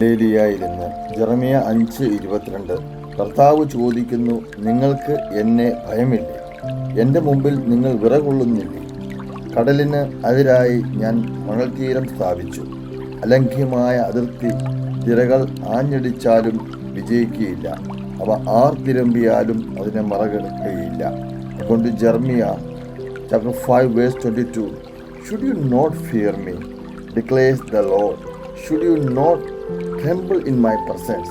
ബൈബിലിയായിരുന്നു ജെറമിയ അഞ്ച് ഇരുപത്തിരണ്ട്. കർത്താവ് ചോദിക്കുന്നു നിങ്ങൾക്ക് എന്നെ ഭയമില്ലേ? എന്റെ മുമ്പിൽ നിങ്ങൾ വിറകൊള്ളുന്നില്ലേ? കടലിന് അതിരായി ഞാൻ മണൽത്തീരം സ്ഥാപിച്ചു. അലംഘ്യമായ അതിർത്തി തിരകൾ ആഞ്ഞടിച്ചാലും വിജയിക്കുകയില്ല. അവ ആർ തിരമ്പിയാലും അതിനെ മറകെടുക്കുകയില്ല. അതുകൊണ്ട് Jeremiah chapter 5 verse 22 should you not fear me declares the Lord should you not tremble in my presence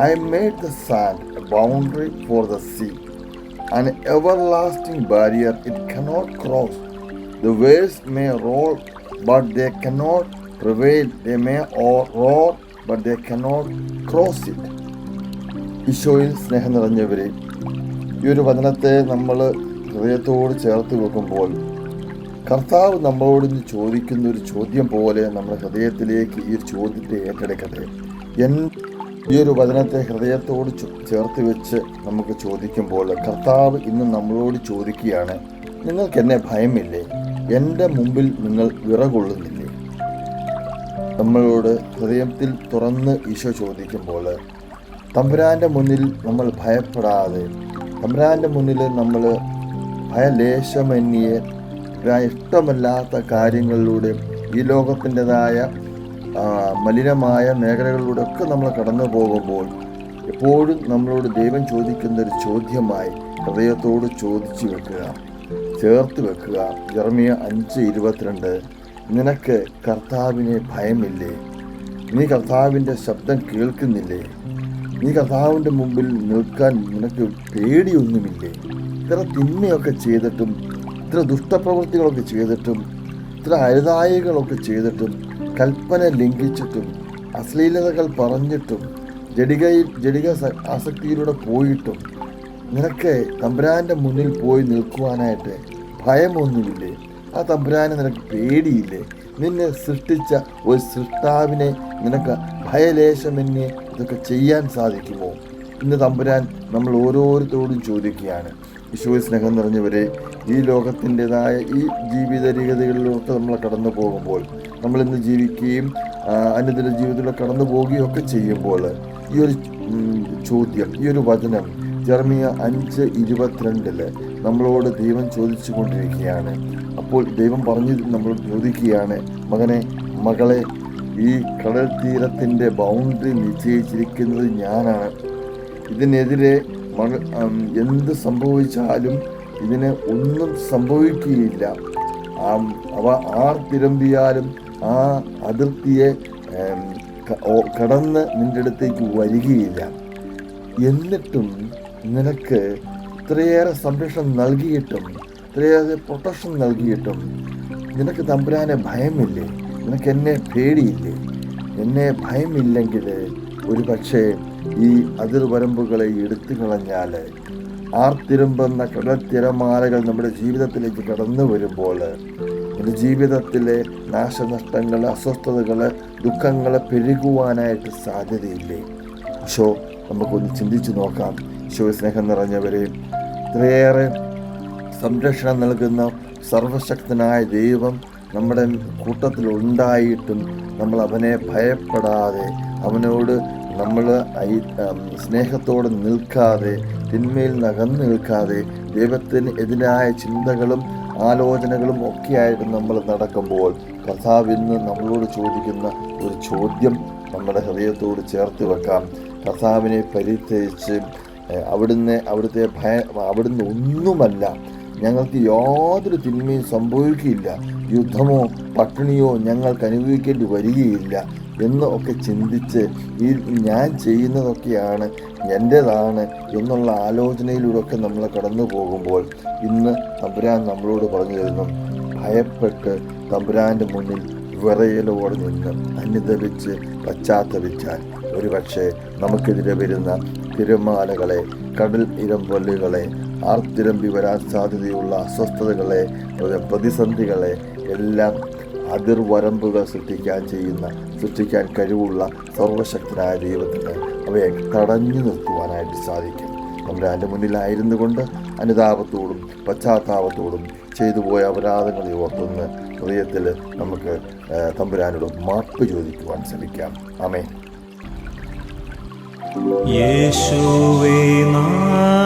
i made the sand a boundary for the sea an everlasting barrier it cannot cross the waves may roll but they cannot prevail they may roar but they cannot cross it ഈശോയിൽ സ്നേഹം നിറഞ്ഞവരെ ഈ ഒരു വചനത്തെ നമ്മൾ ഹൃദയത്തോട് ചേർത്ത് വെക്കുമ്പോൾ കർത്താവ് നമ്മളോട് ഇന്ന് ചോദിക്കുന്ന ഒരു ചോദ്യം പോലെ നമ്മുടെ ഹൃദയത്തിലേക്ക് ഈ ചോദ്യത്തെ ഏറ്റെടുക്കട്ടെ? എൻ ഈ ഒരു വചനത്തെ ഹൃദയത്തോട് ചേർത്ത് വെച്ച് നമുക്ക് ചോദിക്കുമ്പോൾ കർത്താവ് ഇന്ന് നമ്മളോട് ചോദിക്കുകയാണ് നിങ്ങൾക്ക് എന്നെ ഭയമില്ലേ? എന്റെ മുമ്പിൽ നിങ്ങൾ വിറകൊള്ളുന്നില്ലേ? നമ്മളോട് ഹൃദയത്തിൽ തുറന്ന് ഈശോ ചോദിക്കുമ്പോൾ തമ്പുരാന്റെ മുന്നിൽ നമ്മൾ ഭയപ്പെടാതെ തമ്പുരാന്റെ മുന്നിൽ നമ്മൾ ഭയലേശമന്യെ ഇഷ്ടമല്ലാത്ത കാര്യങ്ങളിലൂടെ ഈ ലോകത്തിന്റെതായ മലിനമായ മേഖലകളിലൂടെ ഒക്കെ നമ്മൾ കടന്നു പോകുമ്പോൾ എപ്പോഴും നമ്മളോട് ദൈവം ചോദിക്കുന്ന ഒരു ചോദ്യമായി ഹൃദയത്തോട് ചോദിച്ചു വെക്കുക ചേർത്ത് വെക്കുക. ജർമിയ അഞ്ച് ഇരുപത്തിരണ്ട് നിനക്ക് കർത്താവിനെ ഭയമില്ലേ? നീ കർത്താവിന്റെ ശബ്ദം കേൾക്കുന്നില്ലേ? നീ കർത്താവിന്റെ മുമ്പിൽ നിൽക്കാൻ നിനക്ക് പേടിയൊന്നുമില്ലേ? ഇത്ര തിന്മയൊക്കെ ചെയ്തിട്ടും ഇത്ര ദുഷ്ടപ്രവൃത്തികളൊക്കെ ചെയ്തിട്ടും ഇത്ര അരുതായികളൊക്കെ ചെയ്തിട്ടും കൽപ്പന ലംഘിച്ചിട്ടും അശ്ലീലതകൾ പറഞ്ഞിട്ടും ജഡികയിൽ ജഡിക ആസക്തിയിലൂടെ പോയിട്ടും നിനക്ക് തമ്പുരാന്റെ മുന്നിൽ പോയി നിൽക്കുവാനായിട്ട് ഭയമൊന്നുമില്ലേ? ആ തമ്പുരാനെ നിനക്ക് പേടിയില്ലേ? നിന്നെ സൃഷ്ടിച്ച ഒരു സൃഷ്ടാവിനെ നിനക്ക് ഭയലേശമെന്നെ ഇതൊക്കെ ചെയ്യാൻ സാധിക്കുമോ? ഇന്ന് തമ്പുരാൻ നമ്മൾ ഓരോരുത്തരോടും ചോദിക്കുകയാണ്. വിശുവിൽ സ്നേഹം നിറഞ്ഞവരെ ഈ ലോകത്തിന്റെതായ ഈ ജീവിത രീതികളിലൊക്കെ നമ്മൾ കടന്നു പോകുമ്പോൾ നമ്മൾ ഇന്ന് ജീവിക്കുകയും അന്യദിന ജീവിതത്തിലൂടെ കടന്നു പോവുകയും ഒക്കെ ചെയ്യുമ്പോൾ ഈ ഒരു ചോദ്യം ഈ ഒരു വചനം ജർമിയ അഞ്ച് ഇരുപത്തിരണ്ടിൽ നമ്മളോട് ദൈവം ചോദിച്ചു കൊണ്ടിരിക്കുകയാണ് അപ്പോൾ ദൈവം പറഞ്ഞു നമ്മൾ ചോദിക്കുകയാണ് മകനെ മകളെ ഈ കടൽ തീരത്തിന്റെ ബൗണ്ടറി നിശ്ചയിച്ചിരിക്കുന്നത് ഞാനാണ്. ഇതിനെതിരെ എന്ത് സംഭവിച്ചാലും ഇതിന് ഒന്നും സംഭവിക്കുകയില്ല. അവ ആർ തിരമ്പിയാലും ആ അതിർത്തിയെ കടന്ന് നിന്റെ അടുത്തേക്ക് വരികയില്ല. എന്നിട്ടും നിനക്ക് ഇത്രയേറെ സംരക്ഷണം നൽകിയിട്ടും ഇത്രയേറെ പ്രൊട്ടക്ഷൻ നൽകിയിട്ടും നിനക്ക് തമ്പുരാനെ ഭയമില്ലേ? നിനക്ക് എന്നെ പേടിയില്ലേ? എന്നെ ഭയമില്ലെങ്കിൽ ഒരു പക്ഷേ ഈ അതിർവരമ്പുകളെ എടുത്തു കളഞ്ഞാൽ ആർത്തിരുമ്പെന്ന കടൽത്തിരമാലകൾ നമ്മുടെ ജീവിതത്തിലേക്ക് കടന്നു വരുമ്പോൾ എന്റെ ജീവിതത്തിലെ നാശനഷ്ടങ്ങൾ അസ്വസ്ഥതകൾ ദുഃഖങ്ങൾ പെരുകുവാനായിട്ട് സാധ്യതയില്ലേ? ഷോ നമുക്കൊന്ന് ചിന്തിച്ചു നോക്കാം. ഈശോ സ്നേഹം നിറഞ്ഞവരെ ഇത്രയേറെ സംരക്ഷണം നൽകുന്ന സർവശക്തനായ ദൈവം നമ്മുടെ കൂട്ടത്തിൽ ഉണ്ടായിട്ടും നമ്മൾ അവനെ ഭയപ്പെടാതെ അവനോട് നമ്മൾ ഐ സ്നേഹത്തോടെ നിൽക്കാതെ തിന്മയിൽ നകന്നു നിൽക്കാതെ ദൈവത്തിന് എതിരായ ചിന്തകളും ആലോചനകളും ഒക്കെയായിട്ട് നമ്മൾ നടക്കുമ്പോൾ കർത്താവ് ഇന്ന് നമ്മളോട് ചോദിക്കുന്ന ഒരു ചോദ്യം നമ്മുടെ ഹൃദയത്തോട് ചേർത്ത് വെക്കാം. കഥാവിനെ പരിത്യജിച്ച് അവിടുന്ന് അവിടുത്തെ ഭയ അവിടുന്ന് ഒന്നുമല്ല ഞങ്ങൾക്ക് യാതൊരു തിന്മയും സംഭവിക്കുകയില്ല. യുദ്ധമോ പട്ടിണിയോ ഞങ്ങൾക്ക് അനുഭവിക്കേണ്ടി വരികയില്ല എന്ന് ഒക്കെ ചിന്തിച്ച് ഈ ഞാൻ ചെയ്യുന്നതൊക്കെയാണ് എന്റെതാണ് എന്നുള്ള ആലോചനയിലൂടെ ഒക്കെ നമ്മൾ കടന്നു പോകുമ്പോൾ ഇന്ന് തമ്പുരാൻ നമ്മളോട് പറഞ്ഞു തരുന്നു. ഭയപ്പെട്ട് തമ്പുരാന്റെ മുന്നിൽ വിറയലോടെ നിന്ന് അനുദപിച്ച് പശ്ചാത്തപിച്ചാൽ ഒരുപക്ഷെ നമുക്കെതിരെ വരുന്ന തിരമാലകളെ കടൽ ഇരമ്പൊല്ലുകളെ ആർത്തിരമ്പി വരാൻ സാധ്യതയുള്ള അസ്വസ്ഥതകളെ പ്രതിസന്ധികളെ എല്ലാം അതിർവരമ്പുകൾ സൃഷ്ടിക്കാൻ ചെയ്യുന്ന സൃഷ്ടിക്കാൻ കഴിവുള്ള സർവശക്തനായ ദൈവത്തിന് അവയെ തടഞ്ഞു നിർത്തുവാനായിട്ട് സാധിക്കും. അതിന്റെ മുന്നിലായിരുന്നു കൊണ്ട് അനുതാപത്തോടും പശ്ചാത്താപത്തോടും ചെയ്തു പോയ അപരാധങ്ങളെ ഓർത്തുനിന്ന് ഹൃദയത്തിൽ നമുക്ക് തമ്പുരാനോട് മാപ്പ് ചോദിക്കുവാൻ ശ്രമിക്കാം. ആമേ യേശുവേ നാഥ